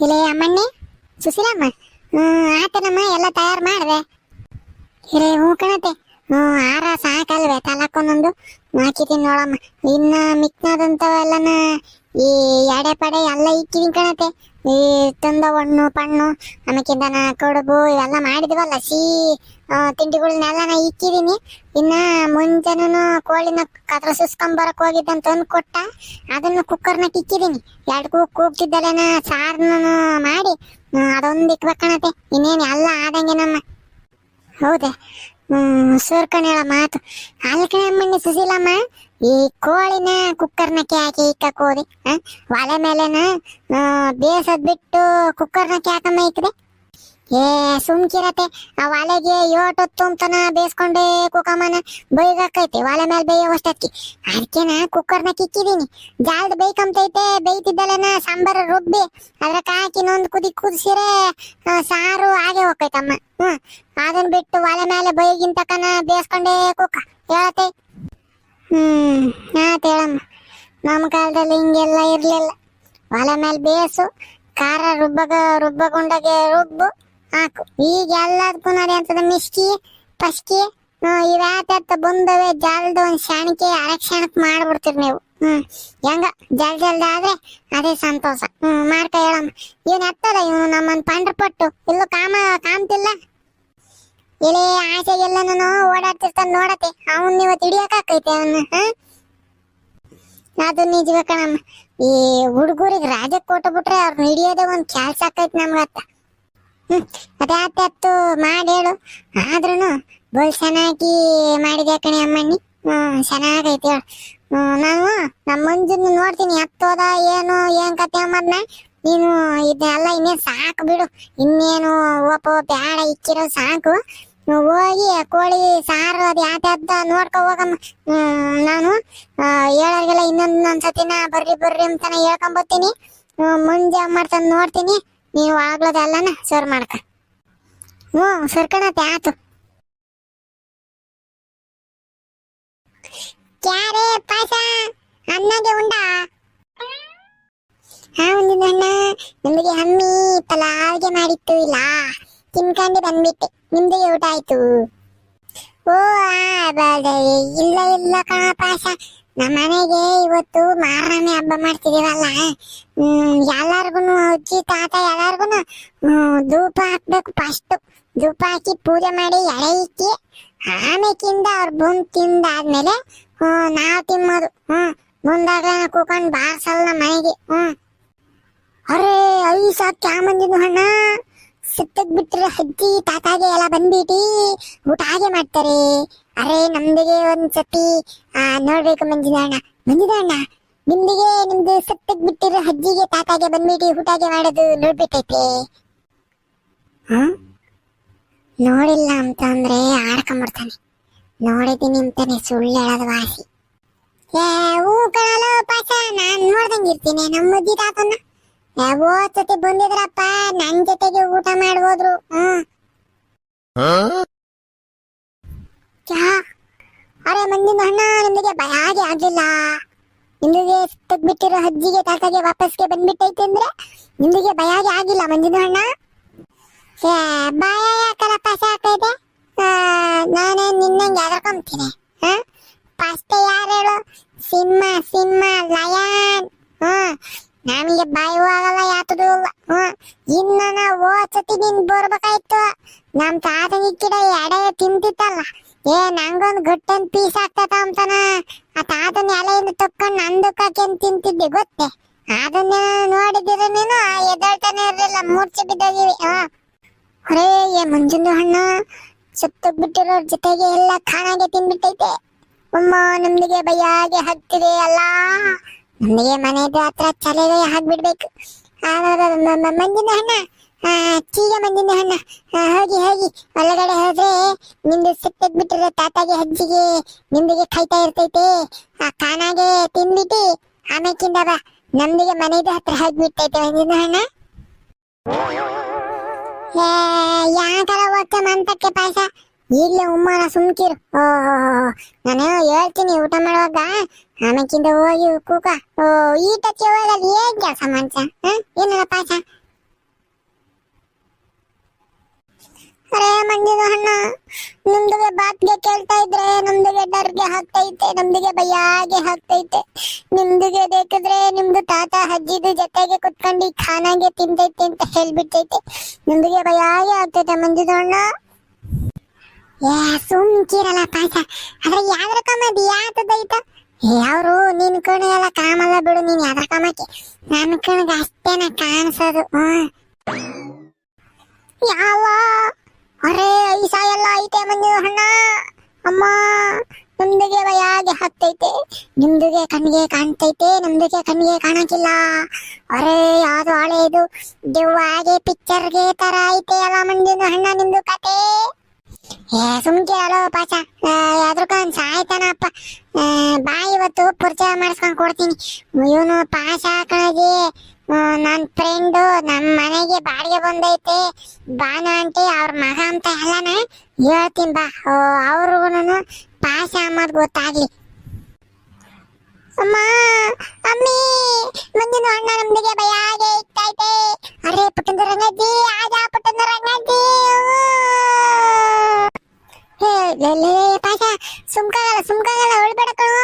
ಇಲ್ಲೇ ಅಮ್ಮಣ್ಣಿ? ಸುಶೀಲಮ್ಮ? ಹ್ಮ್, ಆತನಮ್ಮ ಎಲ್ಲ ತಯಾರು ಮಾಡಿದೆ. ಇರೇ ಹ್ಞೂ ಕಣತೆ. ಹ್ಞೂ ಆರ ಸಾಕಲ್ವೇ ತಲಕ್ಕೊಂದೊಂದು ಹಾಕಿದ್ದೀನಿ ನೋಡಮ್ಮ ಇನ್ನು ಮಿಕ್ನಾದಂಥವೆಲ್ಲನ ಈ ಎಡೆ ಪಡೆ ಎಲ್ಲ ಇಕ್ಕಿದೀನಿ ಕಣತೆ. ಈ ತಂದ ಹಣ್ಣು, ಪಣ್ಣು ಆಮೇಕಿಂದನ ಕಡುಬು, ಇವೆಲ್ಲ ಮಾಡಿದ್ವಲ್ಲ ಸಿಹಿ ತಿಂಡಿಗಳನ್ನೆಲ್ಲ ನಾ ಇಕ್ಕಿದೀನಿ. ಇನ್ನ ಮುಂಜಾನು ಕೋಳಿನ ಕತ್ರ ಕತ್ರಸಿಸ್ಕೊಂಬರಕ್ ಹೋಗಿದ್ದಂತ ತಂದು ಕೊಟ್ಟ, ಅದನ್ನು ಕುಕ್ಕರ್ನಾಗ ಇಕ್ಕಿದೀನಿ. ಎರಡು ಕೂಗ್ ಕೂಗ್ತಿದ್ದಲ್ಲೇನ ಸಾರನ್ನ ಮಾಡಿ ಅದೊಂದು ಇಕ್ಬೇಕಣತೆ ಇನ್ನೇನು ಎಲ್ಲ ಆದಂಗೆ ನಮ್ಮ, ಹೌದಾ. ಹ್ಮ್ ಸುರ್ಕಣೇಳ ಮಾತು. ಅಲ್ಲಿ ಅಮ್ಮಣ್ಣಿ ಸುಶೀಲಮ್ಮ ಈ ಕೋಳಿನ ಕುಕ್ಕರ್ನಕ್ಕೆ ಹಾಕಿ ಇಕ್ಕಕ್ ಹೋದಿ ಆ? ಒಲೆ ಮೇಲೆನ ಬೇಸದ್ ಬಿಟ್ಟು ಕುಕ್ಕರ್ನಕ್ಕೆ ಹಾಕಮ್ಮ ಇಕ್ಕದೆ ಏ, ಸುಮ್ಕಿರತ್ತೆ. ಆ ಒಲೆಗೆ ಏಟೊತ್ತು ಅಂತನ ಬೇಯಿಸ್ಕೊಂಡೆ ಕುಕ್ಕಮ್ಮನ ಬೈಗಾಕೈತೆ. ಒಲೆ ಮೇಲೆ ಬೇಯೋವಷ್ಟಕ್ಕೆ ಅದಕ್ಕೆನ ಕುಕ್ಕರ್ನ ಇಕ್ಕಿದೀನಿ. ಜಾಲ್ದ ಬೇಯ್ಕಂತೈತೆ ಬೇಯ್ತಿದ್ದಲ್ಲನ ಸಾಂಬಾರ, ರುಬ್ಬಿ. ಅದ್ರಕ್ಕೆ ಹಾಕಿ ನೊಂದು ಕುದಿ ಕುದಿಸಿರೆ ಸಾರು ಹಾಗೆ ಹೋಗ್ತೈತಮ್ಮ. ಹ್ಮ್. ಅದನ್ನ ಬಿಟ್ಟು ಒಲೆ ಮೇಲೆ ಬೈಗಿಂತಕನ ಬೇಯಿಸ್ಕೊಂಡೆ ಕುಕ್ಕ. ಹೇಳತ್ತೆ? ಹ್ಮ್ ಹೇಳಮ್ಮ. ನಮ್ಮ ಕಾಲದಲ್ಲಿ ಹಿಂಗೆಲ್ಲ ಇರ್ಲಿಲ್ಲ. ಒಲೆ ಮೇಲೆ ಬೇಸು, ಖಾರ ರುಬ್ಬಗ, ರುಬ್ಬಗುಂಡಗೆ ರುಬ್ಬು, ಹಾಕು. ಈಗ ಎಲ್ಲದಕ್ಕೂ ನಡೆಯಂತದ ಮಿಸ್ಕಿ ಪಸ್ಕಿ ಇವ್ಯಾತ ಬಂದವೆ, ಜಲ್ದ ಒಂದ್ ಶಾಣಿಕೆ ಅರಕ್ಷಣಕ್ ಮಾಡ್ಬಿಡ್ತೀರಿ ನೀವು. ಹ್ಮ್, ಹೆಂಗ? ಜಲ್ ಜಲ್ದ ಆದ್ರೆ ಅದೇ ಸಂತೋಷ. ಹ್ಮ್, ಮಾಡ್ಕ ಹೇಳಮ್ಮ. ಇವನ್ ಎತ್ತದ, ಇವನು ನಮ್ಮನ್ ಪಂಡ್ರ ಪಟ್ಟು ಇಲ್ಲೂ ಕಾಮ, ಕಾಮ್ತಿಲ್ಲ? ಇಲ್ಲೇ ಆಸೆಗೆಲ್ಲ ನಾನು ಓಡಾಡ್ತಿರ್ತಾನ ನೋಡತ್ತೆ. ಅವನ್ ಇವತ್ತು ಹಿಡಿಯಕಾಕೈತೆ ಅವನ್ನ ಅದು ನಿಜ ಕಣಮ್ಮ ಈ ಹುಡುಗರಿಗೆ ರಾಜ ಕೊಟ್ಬಿಟ್ರೆ ಅವ್ರನ್ನ ಹಿಡಿಯೋದೇ ಒಂದ್ ಕೆಲ್ಸ ಆಕೈತಿ ನಮ್ಗತ್ತ. ಹ್ಮ್ ಅದೇ ಆತತ್ತು ಮಾಡಿ ಹೇಳು. ಆದ್ರೂನು ಬಲ್ ಚೆನ್ನಾಗಿ ಮಾಡಿದೆ ಕಣಿ ಅಮ್ಮಣ್ಣಿ? ಹ್ಮ್ ಚೆನ್ನಾಗೈತೆ ಹೇಳು. ನಾನು ನಮ್ಮ ಮಂಜುನ ನೋಡ್ತೀನಿ ಹತ್ತೋದ ಏನು, ಏನ್ ಕತೆ ಅಮ್ಮದ್ನ? ನೀನು ಇದೆಲ್ಲ ಇನ್ನೇನು ಸಾಕು ಬಿಡು. ಇನ್ನೇನು ಒಪ್ಪ ಬ್ಯಾಡ, ಇಕ್ಕಿರೋ ಸಾಕು. ಹೋಗಿ ಕೋಳಿ ಸಾರು ಅದು ಯಾತ್ಯಾವ್ದ ನೋಡ್ಕೊ ಹೋಗಮ್ಮ. ನಾನು ಹೇಳೋರ್ಗೆಲ್ಲ ಇನ್ನೊಂದ್ ಒಂದ್ಸತಿನ ಬರ್ರಿ ಬರ್ರಿ ಅಂತಾನೆ ಹೇಳ್ಕೊಂಬತ್ತೀನಿ. ಮುಂಜೆ ಮಾಡ್ತಾನೆ ನೋಡ್ತೀನಿ. ನೀವು ಆಗ್ಲದಲ್ಲನ ಸರ್ ಮಾಡ್ಕ. ಹ್ಞೂ, ಸರ್ಕಣತೆ ಆತು. ಕ್ಯಾರೆ ಪಾಸ ಅನ್ನಗೆ ಉಂಡ? ಹಾ ಒಂದಿನ ಅಣ್ಣ ನಿಮಗೆ ಹಮ್ಮಿ ಪಲಾವ್ಗೆ ಮಾಡಿತ್ತು ಇಲ್ಲ? ತಿನ್ಕೊಂಡು ಬಂದ್ಬಿಟ್ಟೆ. ನಿಮ್ದು ಊಟ ಆಯ್ತು? ಓ ಇಲ್ಲ ಇಲ್ಲ ಕಣ ಪಾಸ ನಮ್ಮ ಮನೆಗೆ ಇವತ್ತು ಮಾರನೇ ಹಬ್ಬ ಮಾಡ್ತಿದೀವಲ್ಲ. ಹ್ಮ್ ಎಲ್ಲಾರ್ಗು ಅಜ್ಜಿ, ತಾತ ಎಲ್ಲಾರ್ಗು ಧೂಪ ಹಾಕ್ಬೇಕು ಫಸ್ಟ್ ಧೂಪ ಹಾಕಿ ಪೂಜೆ ಮಾಡಿ ಎಳೆ ಇಕ್ಕಿ ಆಮೇಕಿಂದ ಅವ್ರು ಬಂದು ತಿಂದಾದ್ಮೇಲೆ ನಾವ್ ತಿನ್ನೋದು ಹ್ಮ್ ಮುಂದಾಗ ಕೂಕೊಂಡು ಬಾರ್ಸಲ್ಲ ಮನೆಗೆ. ಹ್ಮ್. ಅರೇ, ಐಸ ಕ್ಯಾಮಂದಿದ್ದು ಹಣ್ಣ. ಸಿಟ್ಟಕ್ ಬಿಟ್ರೆ ಅಜ್ಜಿ ತಾತಾಗೆ ಎಲ್ಲ ಬಂದ್ಬಿಟ್ಟು ಊಟ ಹಾಗೆ ಮಾಡ್ತಾರೆ. ಅರೆ ನಮ್ದಿಗೆ ಒಂದ್ಸತಿ ಆ ನೋಡ್ಬೇಕು ಮಂಜಿನ ಮಂಜುನಾಣ ಮಂಜಿನ ಅಣ್ಣ ನಿಮ್ದಿಗೆ ನಿಮ್ದು ಸಿಟ್ಟಕ್ ಬಿಟ್ಟಿರೋ ಹಜ್ಜಿಗೆ ತಾತಾಗೆ ಬಂದ್ಬಿಟ್ಟು ಊಟಾಗೆ ಮಾಡೋದು ನೋಡ್ಬಿಟ್ಟೈತೆ. ಹ್ಮ್ ನೋಡಿಲ್ಲ ಅಂತ ಅಂದ್ರೆ ಆಡ್ಕೊಂಡ್ಬಿಡ್ತಾನೆ ನೋಡಿದ್ದೀನಿ ಅಂತಾನೆ ಸುಳ್ಳು ಹೇಳೋದು ವಾಸಿ. ಏ ಹೂ ಕಣಲು ಪಾಸ ನಾನ್ ನೋಡ್ದಂಗಿರ್ತೀನಿ ನಮ್ಮ ಅಜ್ಜಿ ತಾತನ್ನ. ಹೋದ್ ಸತಿ ಬಂದಿದ್ರಪ್ಪ ನನ್ ಜೊತೆಗೆ ಊಟ ಮಾಡ್ಬೋದ್ರು. ಅರೆ ಮಂದಿನ ಅಣ್ಣ ನಿಮಗೆ ಭಯ ಆಗಿ ಆಗ್ಲಿಲ್ಲ. ನಿಮಗೆ ಬಿಟ್ಟಿರೋ ಅಜ್ಜಿಗೆ ತಾತಗೆ ವಾಪಸ್ಗೆ ಬಂದ್ಬಿಟ್ಟೈತೆ ಅಂದ್ರೆ ನಿಮಗೆ ಭಯ ಆಗಿ ಆಗಿಲ್ಲ ಮಂದಿನ ಅಣ್ಣ ಏ, ಭಯ ಯಾಕಲ್ಲಪ್ಪ ಸಾಕೈತೆ ನಾನೇ ನಿನ್ನಂಗೆ ಎದರ್ಕೊಂತೀನಿ ಹಾ? ಪಾಸ್ತೆ ಯಾರು ಹೇಳು? ಸಿಂಹ ಸಿಂಹ ಲಯನ್. ಹ್ಮ್ ನಮಗೆ ಭಯವೂ ಆಗಲ್ಲ, ಯಾತದು ಹ್ಮ್ ಇನ್ನ ನಾವು ಸತಿ ನಿನ್ ಬರ್ಬೇಕಾಯ್ತು. ನಮ್ ತಾತನ ಕಿಡ ಎಡೆ ತಿಂತಿತ್ತಲ್ಲ ಏ, ನಂಗೊಂದ್ ಗುಟ್ಟನ್ ಪೀಸ್ ಆಗ್ತದ ಅಂತಾನ. ಆ ತಾತನ ಎಲೆಯಿಂದ ತಕ್ಕೊಂಡ್ ನಂದಕ್ಕಾಕೇನ್ ತಿಂತಿದ್ದೆ ಗೊತ್ತೆ? ಅದನ್ನ ನೋಡಿದಿರ ನೀನು ಎದಳ್ತಾನೆ ಇರ್ಲಿಲ್ಲ, ಮೂರ್ಛೆ ಬಿದ್ದೋಗಿವಿ. ಹಾ ಅರೇ, ಏ, ಮಂಜುಂದು ಹಣ್ಣು ಸುತ್ತ ಬಿಟ್ಟಿರೋರ್ ಜೊತೆಗೆ ಎಲ್ಲ ಖಾನಾಗೆ ತಿನ್ಬಿಟ್ಟೈತೆ ಅಮ್ಮ, ನಮ್ದಿಗೆ ಬಯ್ಯಾಗೆ ಹತ್ತಿದೆ ಅಲ್ಲ. ನಮಗೆ ಮನೆದು ಹತ್ರ ತಲೆಗೆ ಹಾಕ್ಬಿಡ್ಬೇಕು. ಮಂಜಿನ ಹಣ್ಣ ಚೀಗ ಮಂಜಿನ ಹಣ್ಣ ಹೋಗಿ ಹೋಗಿ. ಒಳಗಡೆ ಹೋದ್ರೆ ನಿಂದು ಸಿಟ್ಟಕ್ ಬಿಟ್ಟಿರೋ ತಾತಾಗೆ ಹಜ್ಜಿಗೆ ನಿಮ್ದಿಗೆ ಕಾಯ್ತಾ ಇರ್ತೈತೆ. ಆ, ಕಾನಾಗೆ ತಿನ್ಬಿಟ್ಟು ಆಮೇಕಿಂದ ಬಾ. ನಮ್ದಿಗೆ ಮನೆದು ಹತ್ರ ಹೋಗ್ಬಿಟ್ಟೈತೆ ಮಂಜಿನ ಹಣ್ಣ ಯಾಕರ ಹೋಗ್ತೆ ಮಂತಕ್ಕೆ ಪಾಯಸ? ಈಗಲೇ ಉಮ್ಮಾನ ಸುಮ್ಕಿರು. ನಾನು ಹೇಳ್ತೀನಿ ಊಟ ಮಾಡುವಾಗ. ಆಮೇಕಿಂದ ಹೋಗಿ ಕೂಕ. ಓ ಈಟಕ್ಕೆ ಹೋಗಲ್ಲ ಏನ್ ಕೆಲಸ ಮನ್ಸ ಏನಲ್ಲ ಪಾಠ ಅರೇ ಮಂಡಿದ ಹಣ್ಣ ಬಾತ್ಗೆ ಕೇಳ್ತಾ ಇದ್ರೆ ನಮ್ದುಗೆ ಡರ್ಗೆ ಹಾಕ್ತೈತೆ, ನಮ್ದುಗೆ ಬಯ್ಯಾಗೆ ಹಾಕ್ತೈತೆ. ನಿಮ್ದುಗೆ ಬೇಕಿದ್ರೆ ನಿಮ್ದು ತಾತ, ಅಜ್ಜಿದು ಜೊತೆಗೆ ಕುತ್ಕೊಂಡು ಖಾನಾಗೆ ತಿಂತೈತೆ ಅಂತ ಹೇಳ್ಬಿಟ್ಟೈತೆ. ನಿಮ್ದುಗೆ ಬಯ್ಯಾಗೆ ಆಗ್ತೈತೆ ಮಂಜುದ ಅಣ್ಣ. ಏ ಸುಮ್ಕಿರಲ್ಲ ಪಾಸ ಅದ್ರ ಯಾವ್ದ್ರ ಯಾತದೈತ ಅವರು ನಿನ್ ಕಣ ಎಲ್ಲ ಕಾಮಲ್ಲ ಬಿಡು, ನೀನ್ ಯಾವ್ದ್ರ ಕಮಕ್ಕೆ ನನ್ ಕಣ್ಗೆ ಅಷ್ಟೇನ ಕಾಣಿಸೋದು. ಯಾವ ಅರೆ ಐಸ ಎಲ್ಲ ಐತೆ ಮಂಜು ಹಣ್ಣ ಅಮ್ಮ, ನಮ್ದಿಗೆ ಬಯಾಗೆ ಹತ್ತೈತೆ. ನಿಮ್ದಿಗೆ ಕಣ್ಣಿಗೆ ಕಾಣ್ತೈತೆ, ನಮ್ದಿಗೆ ಕಣ್ಣಿಗೆ ಕಾಣಕ್ಕಿಲ್ಲ ಅರೆ, ಯಾವ್ದು ಹಳೇದು ದೆವ್ವಾಗೆ ಪಿಕ್ಚರ್ಗೆ ತರ ಐತೆ ಅಲ್ಲ ಮಂದಿನ ಹಣ್ಣ ನಿಮ್ದು ಕತೆ. ಸುಮ್ಕೆ ಅಲೋ ಪಾಚ. ಯಾವ್ದ್ರಕೊಂದ್ ಸಾಯ್ತಾನಪ್ಪ. ಬಾ ಇವತ್ತು ಪರಿಚಯ ಮಾಡಿಸ್ಕೊಂಡು ಕೊಡ್ತೀನಿ. ಇವನು ಪಾಶ ಕಣಜಿ. ನನ್ನ ಫ್ರೆಂಡು ನಮ್ಮ ಮನೆಗೆ ಬಾಡಿಗೆ ಬಂದೈತೆ. ಬಾನ ಆಂಟಿ ಅವ್ರ ಮಗ ಅಂತ ಎಲ್ಲನ ಹೇಳ್ತೀನಿ ಬಾ. ಅವ್ರಿಗೂ ಪಾಶ ಅನ್ನೋದು ಗೊತ್ತಾಗ್ಲಿ. ಅಮ್ಮ ಅಮ್ಮಿ ಮುಂದಿನ ಅಣ್ಣ ನಮ್ದಿಗೆ ಭಯಾಗೆ ಇತ್ತೈತೆ ಅರೆ ಪುಟ್ಟಂದ ರಂಗಜ್ಜಿ ಆಗ ಪುಟ್ಟಂದ ರಂಗಜ್ಜಿ ಹೇ ಲೇ, ಪಾಶ ಸುಮ್ಕಾಗಲ್ಲ ಸುಮ್ಕಾಗಲ್ಲ ಹೊಳ್ಬೇಡ ಕಣೋ.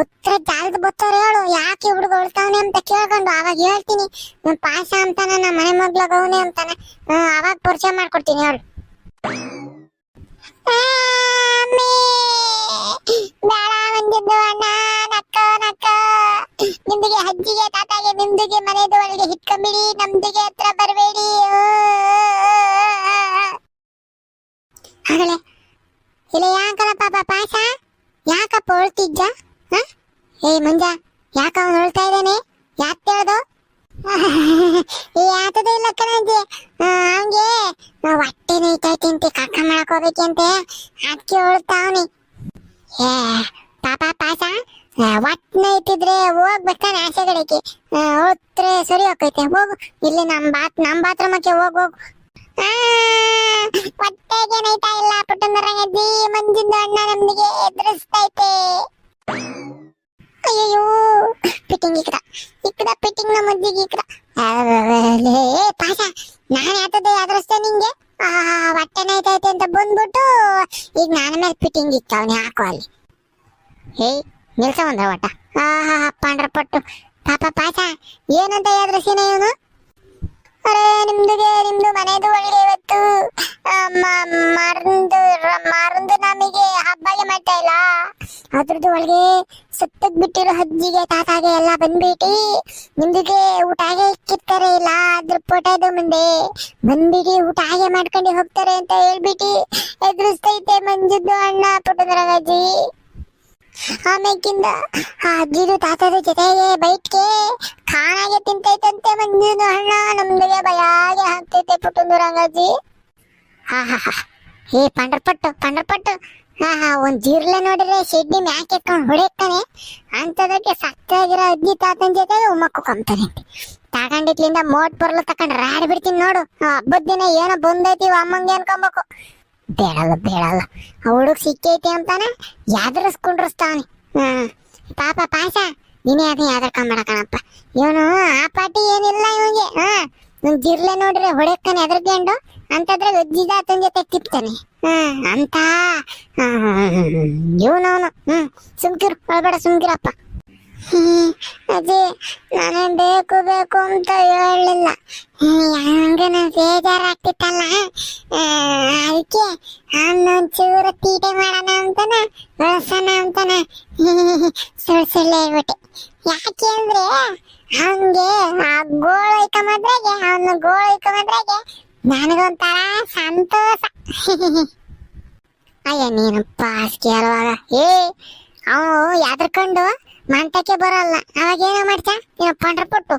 ಉತ್ತರ ಜಾಲದ ಬತ್ತವ್ರು ಹೇಳು ಯಾಕೆ ಹುಡುಗ ಉಳ್ತಾವನೆ ಅಂತ ಕೇಳ್ಕೊಂಡು ಅವಾಗ ಹೇಳ್ತೀನಿ. ನಮ್ಮ ಪಾಶ ಅಂತಾನ ನಮ್ಮ ಮನೆ ಮಗ್ಳಗ ಅಂತಾನೆ. ಅವಾಗ ಪರಿಚಯ ಮಾಡ್ಕೊಡ್ತೀನಿ ಹೇಳು ಬೇಡ ಬಂದಿದ್ದು ಅಣ್ಣ. ನಿಮ್ದಿಗೆ ಅಜ್ಜಿಗೆ ತಾತಾಗೆ ನಿಮ್ದಿಗೆ ಮನೆದು ಒಳಗೆ ಹಿಟ್ಕೊಂಬಿಡಿ ನಮ್ದಿಗೆ ಹತ್ರ ಬರಬೇಡಿ. ಆಗಲೇ ಇಲ್ಲ ಯಾಕಲ್ಲ ಪಾಪ ಪಾಶ ಯಾಕಪ್ಪ ಹೊಳ್ತಿದ್ದ ಹ? ಏ ಮಂಜ, ಯಾಕ ಅವನು ಹೊಳ್ತಾ ಇದ್ದಾನೆ? ಯಾಕೆ ಹೇಳ್ದು ಏ ಆತದ ಇಲ್ಲ ಕಣಜ್ಜಿ ಅವನ್ಗೆ ಹೊಟ್ಟೆ ನೈತೈತೆ ಅಂತ ಕಕ್ಕ ಮಾಡ್ಕೋಬೇಕಂತೆ ಅದಕ್ಕೆ ಹೊಳ್ತಾವನಿ ಏ, ಪಾಪ ಪಾಸ ಒಟ್ಟು ನೈತಿದ್ರೆ ಹೋಗ್ಬೇಕಾನೆ ಆಸೆ ಕಡೆಗೆ. ಹೋದ್ರೆ ಸರಿ ಹೋಗೈತೆ ಹೋಗು. ಇಲ್ಲಿ ನಮ್ ಬಾತ್ ನಮ್ ಬಾತ್ರೂಮಕ್ಕೆ ಹೋಗ್ ಹೋಗು. ಹೊಟ್ಟೆಗೆ ನೈತಾ ಇಲ್ಲ. ಪುಟ್ಟಂದರಂಗಜ್ಜಿ ಮಂಜಿಂದ ಅಣ್ಣ ನಮ್ದಿಗೆ ಎದುರಿಸ್ತೈತೆ. ಅಯ್ಯೋ ಫಿಟ್ಟಿಂಗ್ ಇಕ್ಕದ ಇಕ್ಕದ ಫಿಟ್ಟಿಂಗ್ ನಮ್ಮ ಅಜ್ಜಿಗೆ ಇಕ್ಕದ ಏ ಪಾಸ ನಾನು ಯಾತದೆ ಎದುರಿಸ್ತೆ ನಿಂಗೆ? ಆ, ಹೊಟ್ಟೆ ನೈತೈತೆ ಅಂತ ಬಂದ್ಬಿಟ್ಟು ಈಗ ನಾನು ಮೇಲೆ ಪಿಟಿಂಗ್ ಇಕ್ಕವನೆ ಹಾಕೋ ಅಲ್ಲಿ. ಏಯ್ ನಿಲ್ಸ ಬಂದ ಒಟ್ಟ ಆಹಾ ಪಾಂಡ್ರ ಪಟ್ಟು ಪಾಪ ಪಾಚ ಏನಂತ ಎದುರಿಸಿನ ಇವನು? ಅರೆ, ನಿಮ್ದುಗೆ, ನಿಮ್ದು ಮನೆದು ಒಳಗೆ ಇವತ್ತು. ಮರಂದು ಮರಂದು ನಮಗೆ ಹಬ್ಬಗೆ ಮಾಡ್ತಾ ಇಲ್ಲ. ಅದ್ರದ್ದು ಒಳಗೆ ಸತ್ತ ಬಿಟ್ಟಿರೋ ಹಜ್ಜಿಗೆ ತಾತಾಗೆ ಎಲ್ಲ ಬಂದ್ಬಿಟ್ಟಿ ನಿಮ್ದಿಗೆ ಊಟ ಹಾಗೆ ಇಕ್ಕಿರ್ತಾರೆ ಇಲ್ಲ. ಅದ್ರ ಫೋಟೋದು ಮುಂದೆ ಬಂದ್ಬಿಟ್ಟು ಊಟ ಹಾಗೆ ಮಾಡ್ಕೊಂಡು ಹೋಗ್ತಾರೆ ಅಂತ ಹೇಳ್ಬಿಟ್ಟು ಎದುರಿಸ್ತೈತೆ ಮಂಜುದ್ದು ಅಣ್ಣ ಪುಟ್ಟದರಗಜ್ಜಿ. ಆಮೇಕಿಂದ ಆ ಅಜ್ಜಿದು ತಾತದ ಜೊತೆಗೆ ಬೈಟ್ಗೆ ಖಾನಾಗೆ ತಿಂತೈತಂತೆ ಮಂಜಿನ ಹಣ್ಣ ನಮ್ದಿಗೆ ಭಯಾಗೆ ಹಾಕ್ತೈತೆ ಪುಟ್ಟಂದು ರಂಗಜ್ಜಿ ಹಾ ಹಾ ಹಾ. ಏ, ಪಂಡ್ರಪಟ್ಟು ಪಂಡ್ರಪಟ್ಟು. ಹಾ ಹಾ, ಒಂದ್ ಜೀರ್ಲೆ ನೋಡಿದ್ರೆ ಶೆಡ್ಡಿ ಮ್ಯಾಕ್ ಎತ್ಕೊಂಡು ಹೊಡೆಯುತ್ತಾನೆ. ಅಂತದಕ್ಕೆ ಸತ್ತಾಗಿರೋ ಅಜ್ಜಿ ತಾತನ ಜೊತೆಗೆ ಉಮ್ಮಕ್ಕು ಕಂತಾನೆ ತಗೊಂಡಿದ್ಲಿಂದ ಮೋಟ್ ಬರ್ಲು ತಕೊಂಡ್ ರಾಡ್ ಬಿಡ್ತೀನಿ ನೋಡು. ಆ, ಹಬ್ಬದ ದಿನ ಏನೋ ಬಂದೈತಿ, ಅಮ್ಮಂಗೆ ಅನ್ಕೊಬೇಕು. ಬೇಡಲ್ಲ ಬೇಡಲ್ಲ. ಆ ಹುಡುಗ ಸಿಕ್ಕೈತೆ ಅಂತಾನೆ ಯಾದ್ರಸ್ಕೊಂಡ್ರಸ್ತಾವನಿ ಹ್ಮ್ ಪಾಪ ಪಾಯಸ, ನೀನೇ ಅದನ್ನ ಯಾವ್ದಕ್ಕಂಬೇಡ ಕಣಪ್ಪ ಇವನು ಆ ಪಾಟಿ ಏನಿಲ್ಲ ಇವನಿಗೆ. ಹಾ. ನನ್ ಜಿರ್ಲೆ ನೋಡ್ರಿ ಹೊಡೆಯಕ್ಕನೆ ಎದ್ರಕೊಂಡು ಅಂತಂದ್ರೆ ಅಜ್ಜಿದ ಆತನ ಜೊತೆ ತಿಪ್ತಾನೆ. ಹ್ಮ್ ಅಂತ. ಇವನವನು. ಹ್ಮ್. ಸುಮ್ಕಿರು ಒಳಬೇಡ ಸುಮ್ಕಿರಪ್ಪ. ಅಜ್ಜಿ ನಾನೇ ಬೇಕು ಬೇಕು ಅಂತ ಹೇಳಲಿಲ್ಲ. ಹಂಗೆ ನಾನು ಬೇಜಾರಾಗ್ತಿತ್ತಲ್ಲ? ಅದಕ್ಕೆ ಅದಕ್ಕೆ ಅವನೊಂಚೂರು ತೀಟೆ ಮಾಡೋಣ ಅಂತಾನ, ಬಳಸೋಣ ಅಂತಾನ. ಸುಳ್ಳು ಸುಳ್ಳು ಹೇಳ್ಬಿಟ್ಟೆ ಯಾಕೆ ಅಂದ್ರೆ ಅವನ್ಗೆ ಆ ಗೋಳು ಇಕ್ಕಮದ್ರಾಗೆ ಅವನ ಗೋಳು ಇಕ್ಕಮದ್ರಾಗೆ ನನಗೊಂಥರ ಸಂತೋಷ. ಅಯ್ಯ, ನೀನು ಅಸ್ಕಿ ಅಲ್ವಾಗ. ಏ, ಅವನು ಯಾದ್ರಕೊಂಡು ಮಂಟಕ್ಕೆ ಬರಲ್ಲ. ಅವಾಗ ಏನೋ ಮಾಡ್ತಾ ನೀನು ಪಂಡ್ರಪಟ್ಟು.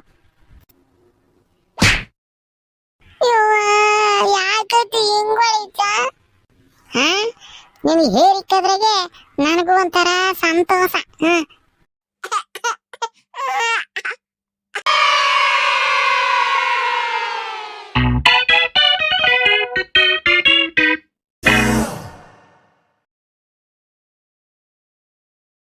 ಯಾಕತಿ ಹಿಂಗ್ ಹೊಳಿತ ಹಾ? ನೀನು ಹೇರಿಕ್ಕದ್ರಾಗೆ ನನಗೂ ಒಂಥರ ಸಂತೋಷ. ಹ